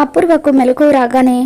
అపూర్వకు మెలకు రాగానే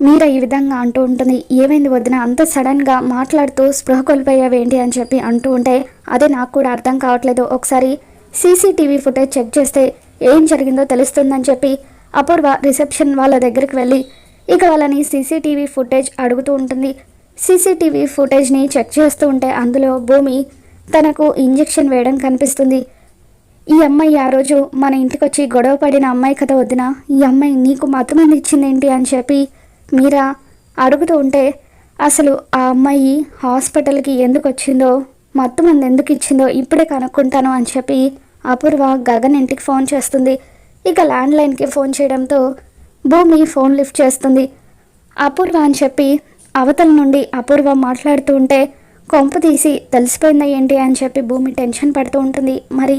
మీరా ఈ విధంగా అంటూ ఉంటుంది. ఏమైంది వదిన? అంత సడన్గా మాట్లాడుతూ స్పృహ కోల్పోయావేంటి? అని చెప్పి అంటూ ఉంటే అదే నాకు కూడా అర్థం కావట్లేదు. ఒకసారి సీసీటీవీ ఫుటేజ్ చెక్ చేస్తే ఏం జరిగిందో తెలుస్తుందని చెప్పి అపూర్వ రిసెప్షన్ వాళ్ళ దగ్గరికి వెళ్ళి ఇక వాళ్ళని సీసీటీవీ ఫుటేజ్ అడుగుతూ ఉంటుంది. సీసీటీవీ ఫుటేజ్ని చెక్ చేస్తూ ఉంటే అందులో భూమి తనకు ఇంజెక్షన్ వేయడం కనిపిస్తుంది. ఈ అమ్మాయి ఆ రోజు మన ఇంటికి వచ్చి గొడవ పడిన అమ్మాయి కదా వదిన ఈ అమ్మాయి నీకు మతమంది ఇచ్చిందేంటి అని చెప్పి మీరా అడుగుతూ ఉంటే అసలు ఆ అమ్మాయి హాస్పిటల్కి ఎందుకు వచ్చిందో మత్తుమంది ఎందుకు ఇచ్చిందో ఇప్పుడే కనుక్కుంటాను అని చెప్పి అపూర్వ గగన్ ఇంటికి ఫోన్ చేస్తుంది. ఇక ల్యాండ్లైన్కి ఫోన్ చేయడంతో భూమి ఫోన్ లిఫ్ట్ చేస్తుంది. అపూర్వ అని చెప్పి అవతల నుండి అపూర్వ మాట్లాడుతూ ఉంటే కొంప తీసి తెలిసిపోయిందా ఏంటి? అని చెప్పి భూమి టెన్షన్ పడుతూ ఉంటుంది. మరి